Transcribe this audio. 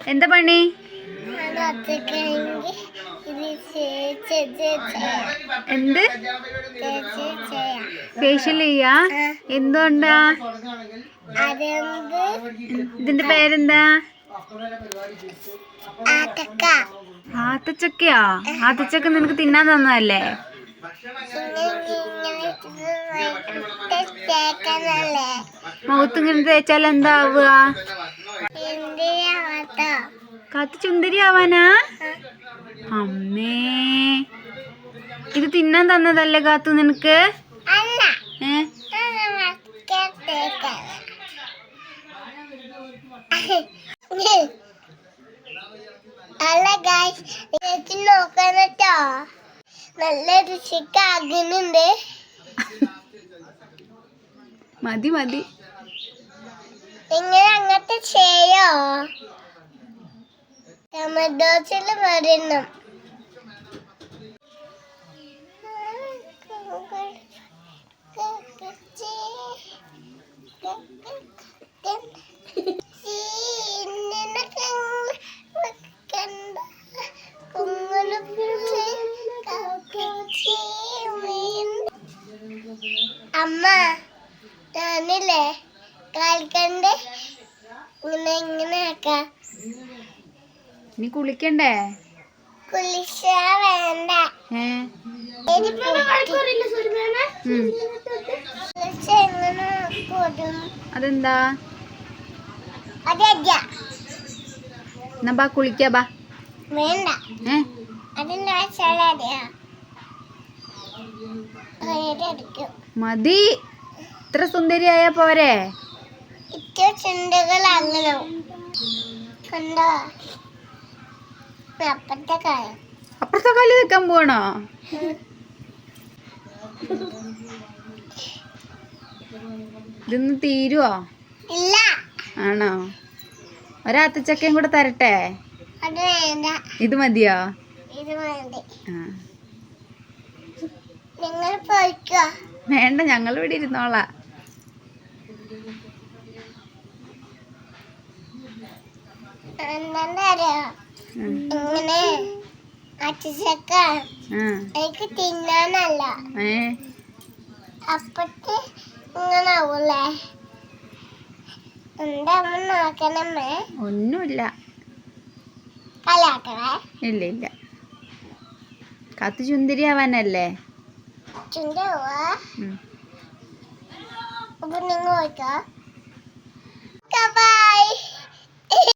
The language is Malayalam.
എന്താ പണി എന്ത് ഫേഷ്യൽ ചെയ്യാ എന്തുകൊണ്ടാ ഇതിന്റെ പേരെന്താ ആത്തച്ചക്കയാ ആത്തച്ചക്ക നിനക്ക് തിന്നാൻ തന്നതല്ലേ മൗത്ത് ഇങ്ങനെ തേച്ചാൽ എന്താ ആവുക കാത്തു. ചുന്ദരി ആവാനാ അമ്മേ. ഇത് തിന്നാൻ തന്നതല്ലേ കാത്തു നിനക്ക്? നല്ല രുചിക്ക് ആകുന്നുണ്ട്. മതി മതി. എങ്ങനെ അങ്ങനത്തെ ചെയ്യോ? ടൊമാറ്റോസിൽ അമ്മ ഞാനില്ലേ? കാൽക്കണ്ടേ. ഇങ്ങനെ ഇങ്ങനെ ആക്കാം? നീ കുളിക്കണ്ടേ? അതെന്താ? അതെ എന്നാ ബാ കുളിക്കാ ബാ. വേണ്ട. മതി. ഇത്ര സുന്ദരിയായ പോരെ. ഇറ്റ ചിന്തകൾ അങ്ങനെ കണ്ടോ? അപ്പുറത്തെ കാലി വെക്കാൻ പോണോ ഇതൊന്ന് തീരുവോ? ആണോ? ഒരാത്തച്ചക്കയും കൂടെ തരട്ടെ? ഇത് മതിയോ? വേണ്ട ഞങ്ങൾ ഇവിടെ ഇരുന്നോളാം. ഇങ്ങനെ എനിക്ക് തിന്നാനല്ല. അപ്പത്തെ ഇങ്ങനെ ആവൂലേ എന്താ അമ്മ നോക്കണമ്മേ ഒന്നുമില്ല. ഇല്ല ഇല്ല. കത്ത് ചുന്തിരി ആവാനല്ലേ നിങ്ങൾ ബൈ